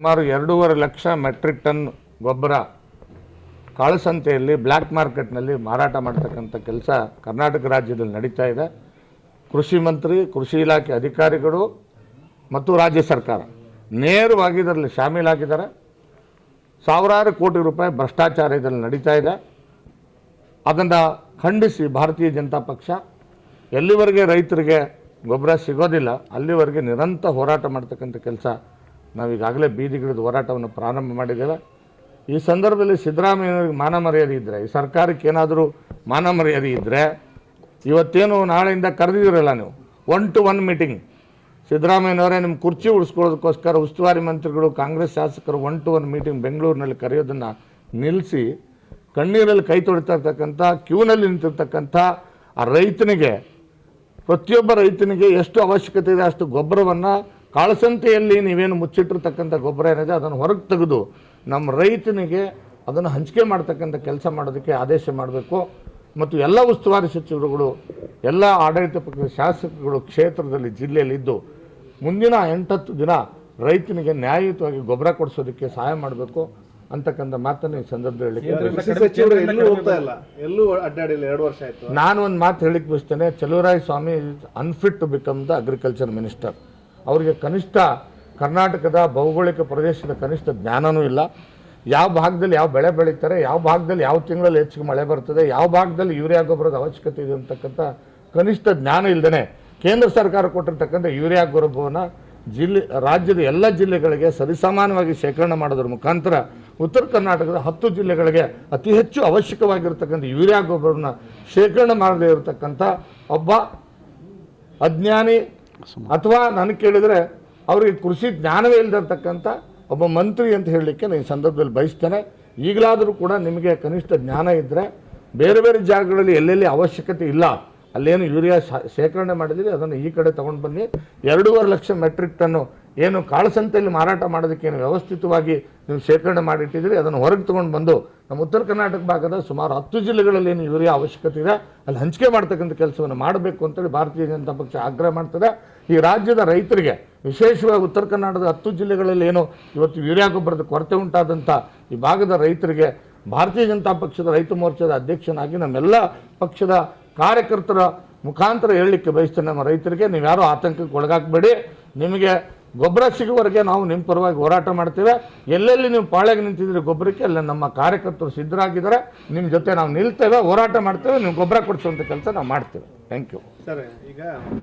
ಸುಮಾರು ಎರಡೂವರೆ lakh metric ton ಗೊಬ್ಬರ ಕಾಳಸಂತೆಯಲ್ಲಿ ಬ್ಲ್ಯಾಕ್ ಮಾರ್ಕೆಟ್ನಲ್ಲಿ ಮಾರಾಟ ಮಾಡ್ತಕ್ಕಂಥ ಕೆಲಸ ಕರ್ನಾಟಕ ರಾಜ್ಯದಲ್ಲಿ ನಡೀತಾ ಇದೆ. ಕೃಷಿ ಮಂತ್ರಿ, ಕೃಷಿ ಇಲಾಖೆ ಅಧಿಕಾರಿಗಳು ಮತ್ತು ರಾಜ್ಯ ಸರ್ಕಾರ ನೇರವಾಗಿ ಇದರಲ್ಲಿ ಶಾಮೀಲಾಗಿದ್ದಾರೆ ಸಾವಿರಾರು ಕೋಟಿ ರೂಪಾಯಿ ಭ್ರಷ್ಟಾಚಾರ ಇದರಲ್ಲಿ ನಡೀತಾ ಇದೆ. ಅದನ್ನು ಖಂಡಿಸಿ ಭಾರತೀಯ ಜನತಾ ಪಕ್ಷ ಎಲ್ಲಿವರೆಗೆ ರೈತರಿಗೆ ಗೊಬ್ಬರ ಸಿಗೋದಿಲ್ಲ, ಅಲ್ಲಿವರೆಗೆ ನಿರಂತರ ಹೋರಾಟ ಮಾಡ್ತಕ್ಕಂಥ ಕೆಲಸ ನಾವು ಈಗಾಗಲೇ ಬೀದಿಗಿಳಿದು ಹೋರಾಟವನ್ನು ಪ್ರಾರಂಭ ಮಾಡಿದ್ದೇವೆ. ಈ ಸಂದರ್ಭದಲ್ಲಿ ಸಿದ್ದರಾಮಯ್ಯನವರಿಗೆ ಮಾನ ಮರ್ಯಾದೆ ಇದ್ದರೆ ಈ ಸರ್ಕಾರಕ್ಕೆ ಏನಾದರೂ ಮಾನ ಮರ್ಯಾದೆ ಇದ್ದರೆ ಇವತ್ತೇನು ನಾಳೆಯಿಂದ ಕರೆದಿದ್ದೀರಲ್ಲ ನೀವು? ಒನ್ ಟು ಒನ್ ಮೀಟಿಂಗ್ ಸಿದ್ದರಾಮಯ್ಯನವರೇ ನಿಮ್ಮ ಕುರ್ಚಿ ಉಳಿಸ್ಕೊಳ್ಳೋದಕ್ಕೋಸ್ಕರ ಉಸ್ತುವಾರಿ ಮಂತ್ರಿಗಳು, ಕಾಂಗ್ರೆಸ್ ಶಾಸಕರು ಒನ್ ಟು ಒನ್ ಮೀಟಿಂಗ್ ಬೆಂಗಳೂರಿನಲ್ಲಿ ಕರೆಯೋದನ್ನು ನಿಲ್ಲಿಸಿ, ಕಣ್ಣೀರಲ್ಲಿ ಕೈ ತೊಳಿತಾ ಇರ್ತಕ್ಕಂಥ, ಕ್ಯೂನಲ್ಲಿ ನಿಂತಿರ್ತಕ್ಕಂಥ ಆ ರೈತನಿಗೆ, ಪ್ರತಿಯೊಬ್ಬ ರೈತನಿಗೆ ಎಷ್ಟು ಅವಶ್ಯಕತೆ ಇದೆ ಅಷ್ಟು ಗೊಬ್ಬರವನ್ನು ಕಾಳಸಂತೆಯಲ್ಲಿ ನೀವೇನು ಮುಚ್ಚಿಟ್ಟಿರ್ತಕ್ಕಂಥ ಗೊಬ್ಬರ ಏನಿದೆ ಅದನ್ನು ಹೊರಗೆ ತೆಗೆದು ನಮ್ಮ ರೈತನಿಗೆ ಅದನ್ನು ಹಂಚಿಕೆ ಮಾಡ್ತಕ್ಕಂಥ ಕೆಲಸ ಮಾಡೋದಕ್ಕೆ ಆದೇಶ ಮಾಡಬೇಕು. ಮತ್ತು ಎಲ್ಲ ಉಸ್ತುವಾರಿ ಸಚಿವರುಗಳು ಎಲ್ಲ ಆಡಳಿತ ಪಕ್ಷದ ಶಾಸಕರುಗಳು ಕ್ಷೇತ್ರದಲ್ಲಿ ಜಿಲ್ಲೆಯಲ್ಲಿದ್ದು ಮುಂದಿನ ಎಂಟತ್ತು ದಿನ ರೈತನಿಗೆ ನ್ಯಾಯಯುತವಾಗಿ ಗೊಬ್ಬರ ಕೊಡಿಸೋದಕ್ಕೆ ಸಹಾಯ ಮಾಡಬೇಕು ಅಂತಕ್ಕಂಥ ಮಾತನ್ನು ಈ ಸಂದರ್ಭದಲ್ಲಿ ಹೇಳಲಿಕ್ಕೆ ಸಚಿವರು ಎಲ್ಲೂ ಹೋಗ್ತಾ ಇಲ್ಲ. ಎಲ್ಲೂ ಅಡ್ಡಾಡಿಲ್ಲ. ಎರಡು ವರ್ಷ ಆಯ್ತು. ನಾನು ಒಂದು ಮಾತು ಹೇಳಿಕ್ ಬಯಸ್ತೇನೆ Chaluvaraya Swamy unfit to become the agriculture minister ಅವರಿಗೆ ಕನಿಷ್ಠ ಕರ್ನಾಟಕದ ಭೌಗೋಳಿಕ ಪ್ರದೇಶದ ಕನಿಷ್ಠ ಜ್ಞಾನವೂ ಇಲ್ಲ. ಯಾವ ಭಾಗದಲ್ಲಿ ಯಾವ ಬೆಳೆ ಬೆಳೀತಾರೆ, ಯಾವ ಭಾಗದಲ್ಲಿ ಯಾವ ತಿಂಗಳಲ್ಲಿ ಹೆಚ್ಚಿಗೆ ಮಳೆ ಬರ್ತದೆ, ಯಾವ ಭಾಗದಲ್ಲಿ ಯೂರಿಯಾ ಗೊಬ್ಬರದ ಅವಶ್ಯಕತೆ ಇದೆ ಅಂತಕ್ಕಂಥ ಕನಿಷ್ಠ ಜ್ಞಾನ ಇಲ್ಲದೇ ಕೇಂದ್ರ ಸರ್ಕಾರ ಕೊಟ್ಟಿರ್ತಕ್ಕಂಥ ಯೂರಿಯಾ ಗೊಬ್ಬರವನ್ನು ಜಿಲ್ಲೆ, ರಾಜ್ಯದ ಎಲ್ಲ ಜಿಲ್ಲೆಗಳಿಗೆ ಸರಿಸಮಾನವಾಗಿ ಶೇಖರಣೆ ಮಾಡೋದ್ರ ಮುಖಾಂತರ ಉತ್ತರ ಕರ್ನಾಟಕದ ಹತ್ತು ಜಿಲ್ಲೆಗಳಿಗೆ ಅತಿ ಹೆಚ್ಚು ಅವಶ್ಯಕವಾಗಿರ್ತಕ್ಕಂಥ ಯೂರಿಯಾ ಗೊಬ್ಬರವನ್ನು ಶೇಖರಣೆ ಮಾಡದೇ ಇರತಕ್ಕಂಥ ಒಬ್ಬ ಅಜ್ಞಾನಿ ಅಥವಾ ನನಗೆ ಕೇಳಿದರೆ ಅವರಿಗೆ ಕೃಷಿ ಜ್ಞಾನವೇ ಇಲ್ಲದಿರ್ತಕ್ಕಂಥ ಒಬ್ಬ ಮಂತ್ರಿ ಅಂತ ಹೇಳಲಿಕ್ಕೆ ನಾನು ಈ ಸಂದರ್ಭದಲ್ಲಿ ಬಯಸ್ತೇನೆ. ಈಗಲಾದರೂ ಕೂಡ ನಿಮಗೆ ಕನಿಷ್ಠ ಜ್ಞಾನ ಇದ್ದರೆ ಬೇರೆ ಬೇರೆ ಜಾಗಗಳಲ್ಲಿ ಎಲ್ಲೆಲ್ಲಿ ಅವಶ್ಯಕತೆ ಇಲ್ಲ, ಅಲ್ಲೇನು ಯೂರಿಯಾ ಶೇಖರಣೆ ಮಾಡಿದ್ದೀರಿ, ಅದನ್ನು ಈ ಕಡೆ ತೊಗೊಂಡು ಬನ್ನಿ. ಎರಡೂವರೆ ಲಕ್ಷ ಮೆಟ್ರಿಕ್ ಟನ್ನು ಏನು ಕಾಳಸಂತೆಯಲ್ಲಿ ಮಾರಾಟ ಮಾಡೋದಕ್ಕೆ ಏನು ವ್ಯವಸ್ಥಿತವಾಗಿ ನೀವು ಶೇಖರಣೆ ಮಾಡಿಟ್ಟಿದ್ದೀರಿ, ಅದನ್ನು ಹೊರಗೆ ತೊಗೊಂಡು ಬಂದು ನಮ್ಮ ಉತ್ತರ ಕರ್ನಾಟಕ ಭಾಗದ ಸುಮಾರು ಹತ್ತು ಜಿಲ್ಲೆಗಳಲ್ಲಿ ಏನು ಯೂರಿಯಾ ಅವಶ್ಯಕತೆ ಇದೆ, ಅಲ್ಲಿ ಹಂಚಿಕೆ ಮಾಡ್ತಕ್ಕಂಥ ಕೆಲಸವನ್ನು ಮಾಡಬೇಕು ಅಂತೇಳಿ ಭಾರತೀಯ ಜನತಾ ಪಕ್ಷ ಆಗ್ರಹ ಮಾಡ್ತದೆ. ಈ ರಾಜ್ಯದ ರೈತರಿಗೆ ವಿಶೇಷವಾಗಿ ಉತ್ತರ ಕರ್ನಾಟಕದ ಹತ್ತು ಜಿಲ್ಲೆಗಳಲ್ಲಿ ಏನು ಇವತ್ತು ಯೂರಿಯಾ ಗೊಬ್ಬರದ ಕೊರತೆ ಉಂಟಾದಂಥ ಈ ಭಾಗದ ರೈತರಿಗೆ ಭಾರತೀಯ ಜನತಾ ಪಕ್ಷದ ರೈತ ಮೋರ್ಚಾದ ಅಧ್ಯಕ್ಷನಾಗಿ ನಮ್ಮೆಲ್ಲ ಪಕ್ಷದ ಕಾರ್ಯಕರ್ತರ ಮುಖಾಂತರ ಹೇಳಲಿಕ್ಕೆ ಬಯಸ್ತೇನೆ ನಮ್ಮ ರೈತರಿಗೆ. ನೀವು ಯಾರೂ ಆತಂಕಕ್ಕೆ ಒಳಗಾಗಬೇಡಿ. ನಿಮಗೆ ಗೊಬ್ಬರ ಸಿಗುವವರೆಗೆ ನಾವು ನಿಮ್ಮ ಪರವಾಗಿ ಹೋರಾಟ ಮಾಡ್ತೇವೆ. ಎಲ್ಲೆಲ್ಲಿ ನೀವು ಪಾಳೆಗೆ ನಿಂತಿದ್ರೆ ಗೊಬ್ಬರಕ್ಕೆ, ಅಲ್ಲಿ ನಮ್ಮ ಕಾರ್ಯಕರ್ತರು ಸಿದ್ಧರಾಗಿದ್ದಾರೆ. ನಿಮ್ಮ ಜೊತೆ ನಾವು ನಿಲ್ತೇವೆ, ಹೋರಾಟ ಮಾಡ್ತೇವೆ, ನೀವು ಗೊಬ್ಬರ ಕೊಡಿಸುವಂಥ ಕೆಲಸ ನಾವು ಮಾಡ್ತೇವೆ. ಥ್ಯಾಂಕ್ ಯು ಸರ್, ಈಗ